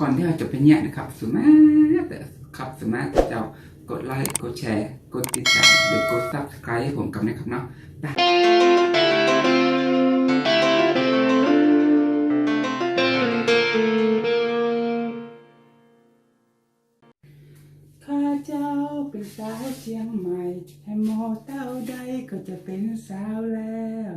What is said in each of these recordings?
ก่อนที่เราจะไปเนี่ยนะครับสุมาแต่ครับสุมาเจ้ากดไลค์กดแชร์ กดติดตามหรือกด subscribe ให้ผมกันนะครับเนาะไปข้าเจ้าเป็นสาวเชียงใหม่ให้หมอเต้าใดก็จะเป็นสาวแล้ว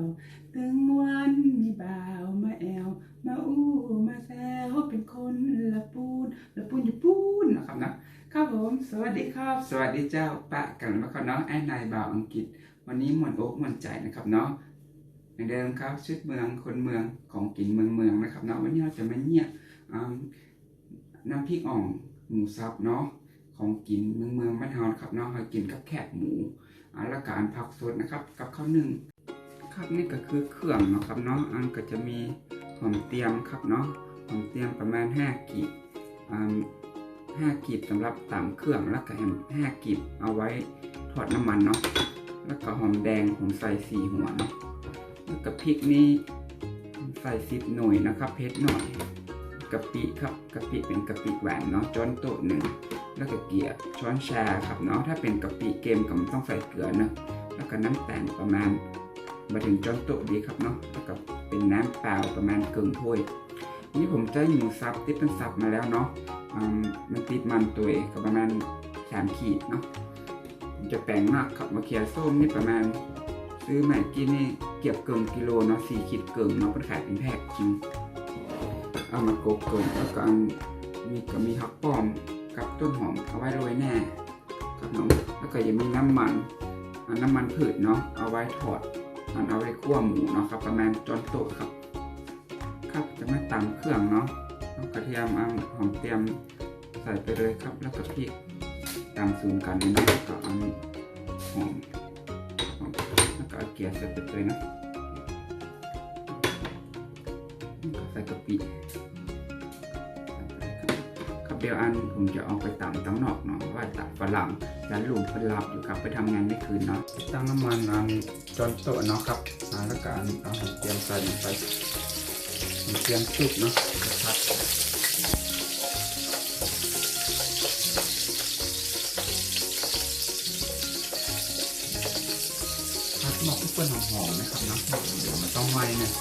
ถึงวันมีบ่าวมาแอว มาอู้มาแซวเป็นคนละปูนละปูนอยู่ปูนนะครับนะครับผมสวัสดีครับ สวัสดีเจ้าปะกันมาครับเนาะไอ้นายบ่าวอังกฤษ วันนี้มวนโอ๊กมวนใจนะครับเนาะเหมือนเดิมครับชุดเมืองคนเมืองของกินเมืองเมืองนะครับเนาะวันนี้เราจะมาเนี่ยน้ำพริกอ่องหมูสับเนาะของกินเมืองเมืองบ้านเฮานะครับเนาะเรากินกับแคบหมูอาแล้วก็อันผักสดนะครับ กับข้าวนึ่งครับนี่ก็คือเครื่องนะครับเนาะอันก็จะมี หอมเตรียมครับเนาะหอมเตรียมประมาณ 5กีบห้ากีบสำหรับตามเครื่องแล้วก็แฮมห้ากีบเอาไว้ทอดน้ำมันเนาะแล้วก็หอมแดงผมใส่สี่หัวเนาะแล้วก็พริกนี่ใส่สิบหน่วยนะครับเพชรหน่อยกะปิครับกะปิเป็นกะปิแหวนเนาะจ้อนโต๊ะหนึ่งแล้วก็เกลียช้อนชาครับเนาะถ้าเป็นกะปิเกมก็มต้องใส่เกลือเนอะแล้วก็น้ำตาลประมาณมาถึงช้อนโต๊ะดีครับเนาะแล้วก็ เป็นน้ำเปล่าประมาณเกึ่งถ้วย นี่ผมจะหมูสับที่เป็นสับมาแล้วเนาะมมันติดมันตัวก็ประมาณสามขีดเนาะผมจะแปลงมากครับมะเขือส้มนี่ประมาณ ซื้อใหม่กินนี่เก็บเกินกิโลเนาะสี่ขีดเกินเนาะเป็นขายเป็นแพ็คจริงเอามาโกกเกินแล้วก็มีก็มีฮักป้อมกับต้นหอมเอาไว้โรยแน่ครับน้องแล้วก็ยังมีน้ำมันน้ำมันพืชเนาะเอาไว้ทอด อันเอาไว้คั่วหมูเนาะครับ ประมาณจอนโตครับ ครับจะไม่ตำเครื่องเนาะเอากระเทียมเอาหอมเตรียมใส่ไปเลยครับ แล้วก็พริกตามสูตรกันนะแล้วก็เอาหอมหอมแล้วก็เอาเกลือใส่ไปเลยนะแล้วก็ใส่กะปิครับเดี๋ ยวอันผมจะเอาไปตำตั้งนอกเนาะว่าตัดฝรั่งยันลุงเพนหลับอยู่ครับไปทำงานไม่คืนเนาะตั้งน้ำมันอันจอนโตเนาะครับอ่าแล้วก็อันเอาเตรียมใส่ลงไปเตรียมซุปเนาะครับผัดหมอกทุกคนหอมๆนะครับเนาะเดี๋ยวมันต้องไหม้เนี่ย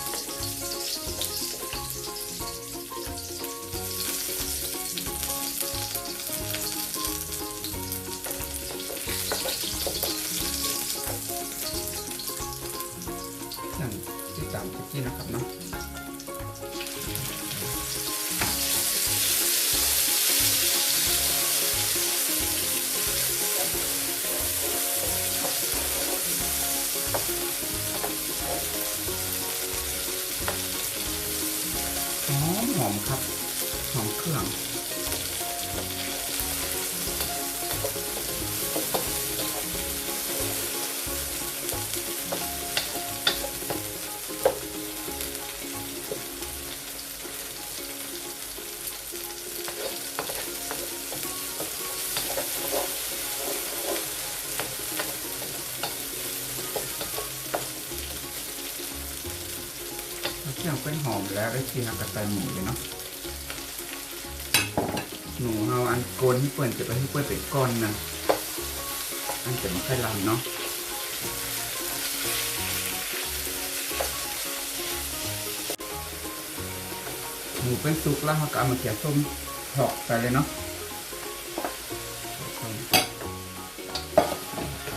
หอมเครื่องเครื่องเป็นหอมแล้วได้ทีนักกระต่ายหมูเลยเนาะ หนูเอาอันโกนที่เปิ่นจะไปให้เปิ่นเป็นก้อนนะอันจะไม่ค่อยลำเนาะหมูเป็นสุกแล้วเขาก็เอามาเขียส้มถอกไปเลยเนาะ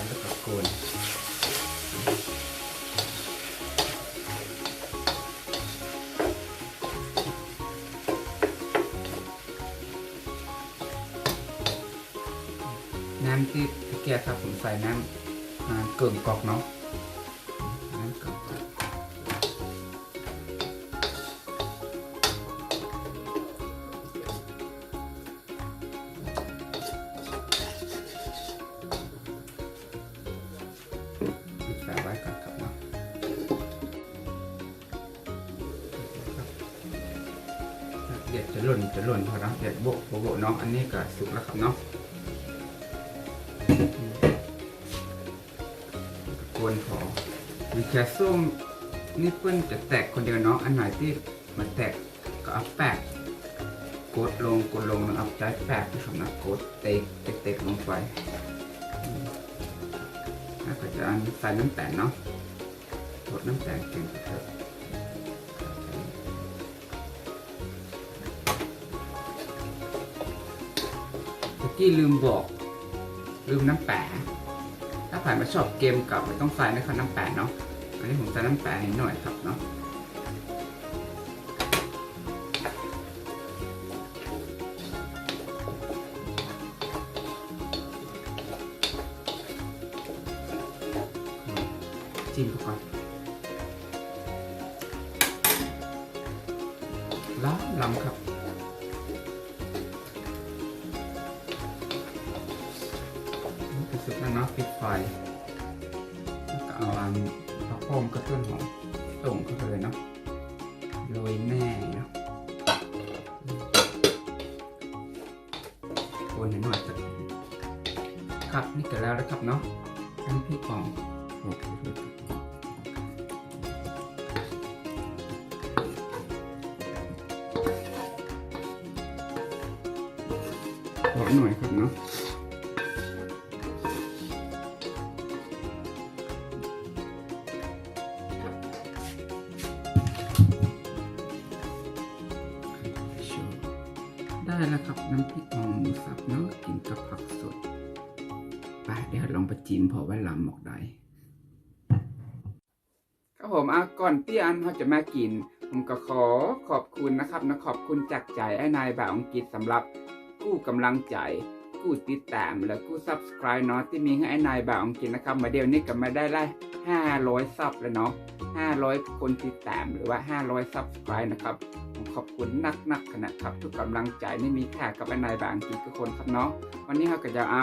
แล้วก็โกน ที่ที่แกครับผมใส่น้ำเกลือกอกเนาะน้ำเกลือกอกปิดฝาไว้ก่อนครับเนาะเดี๋ยวจะหล่นจะหล่นพอนะเดี๋ยวโบโบโบกเนาะอันนี้ก็สุกแล้วครับเนาะ กวนพอมีแค่ส้มนี่เปิ้นจะแตกคนเดียวเนาะอันไหนที่มันแตกก็เอาแปะกดลงกดลงนะครับใช้แปดนะครับนะกดเตะเตะลงไปอืมแล้วก็จะใส่น้ำแตงเนาะกดน้ำแตงเก่งเถอะเมื่อกี้ลืมบอกลืมน้ำแปะ ถ้าผ่านมาชอบเกมเก่าไม่ต้องใส่นะครับน้ำแปะเนาะอันนี้ผมใส่น้ำแปะนิดหน่อยครับเนาะจิ้มไปก่อนล้ำล้ำครับ แล้วเนาะปิดไฟแล้วก็เอาอันพระโคมกับต้นหอมส่งเข้าไปเลยเนาะโรยแน่เนาะคนหน่อยสักครับนี่เก็แล้วนะครับเนาะน้ำพริกอ่องโอเคขอหน่อยครับเนาะ ได้แล้วครับน้ำพริกอ่องหมูสับเนาะกินกับผักสดไปเดี๋ยวลองไปจิ้มพอไว้ลำหมอกได้ครับผมอาก่อนที่อันเขาจะมากิน ผมก็ขอขอบคุณนะครับนะขอบคุณจากใจไอ้นายบ่าวอังกฤษสำหรับกู้กำลังใจ กูติดตาม และกู้ subscribe เนาะที่มีให้ไอ้นายบ่าวอังกฤษนะครับมาเดียวนี้ก็มาได้ละ500ซับแล้วเนาะ500 คนติดตามหรือว่า 500 subscribe นะครับผมขอบคุณนักนักๆขนาดครับ ทุกกำลังใจนี่มีค่ากับไอ้นายบางกีทุกคนครับเนาะวันนี้เราก็จะเอา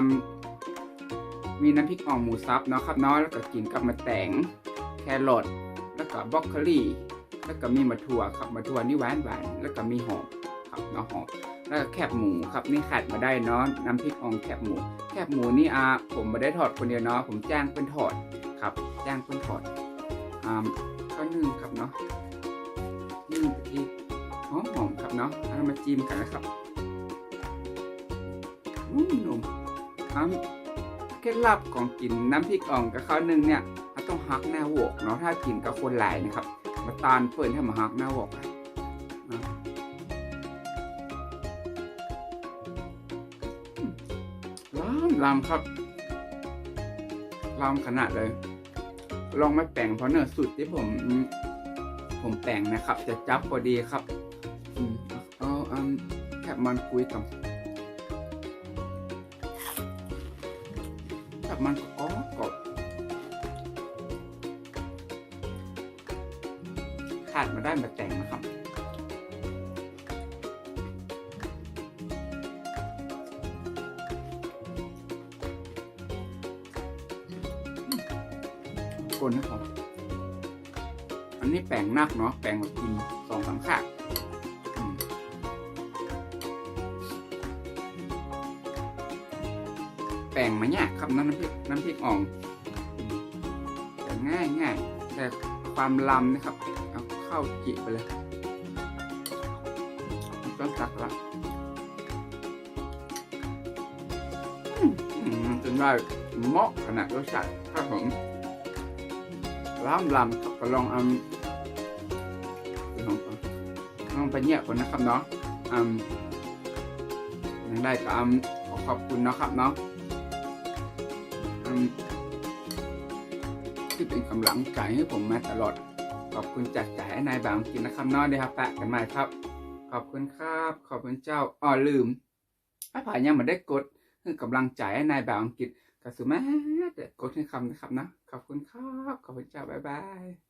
มีน้ำพริกอ่องหมูสับเนาะครับเนาะแล้วก็กินกับมะแตงแครอทแล้วก็บรอกโคลีแล้วก็มีมะถั่วครับมะถั่วนี่หวานหวานแล้วก็มีหอมครับเนาะหอม แล้วก็แคบหมูครับนี่ขาดมาได้เนาะน้ำพริกอ่องแคบหมู แคบหมูนี่อ่าผมไม่ได้ทอดคนเดียวเนาะผมจ้างเป็นทอดครับ จ้างเป็นทอดอ่าข้าวนึ่งครับเนาะนึ่งไปที่หอมหอมครับเนาะเอามาจิ้มกันนะครับนุ่มนุ่มครับเคล็ดลับของกินน้ำพริกอ่องกับข้าวนึ่งเนี่ยต้องฮักหน้าโวกเนาะถ้ากินกับคนหลายนะครับ มาตาลเปิดให้มาฮักหน้าโวกนะ ลำครับลำขนาดเลย ลองไม่แปลงเพราะเนื้อสุดที่ผม ผมแปลงนะครับ จะจับพอดีครับเอาอันแค่มันคุยกับแค่มันก็กรอบขาดมาได้มาแต่ คนนะครับ อันนี้แปลงนักเนาะ แปลงแบบกินสองสามขาอืมแปลงมาเนี่ยากครับน้ำพริกน้ำพริกอ่องแต่ง่ายง่ายแต่ความลำนะครับ เอาเข้าจิไปเลยต้องตักละอืมจนได้เหมาะขนาดรสชาติครับผม ล้ำลำกับกระลองอันลองไปเนี่ยคนนะครับเนาะอืมยังได้ก็อืมขอขอบคุณนะครับเนาะอืมที่เป็นกำลังใจให้ผมมาตลอด ขอบคุณจากใจให้นายบางกินนะครับเนาะเดี๋ยวครับแปะกันใหม่ครับ ขอบคุณครับ ขอบคุณเจ้าอ๋อลืมไอ้ผายยังไมาได้กดคือกำลังใจให้นายบางกินกระสุนแม่กดให้คำนะครับนะ ขอบคุณครับ ขอบคุณจ้าบ๊ายบาย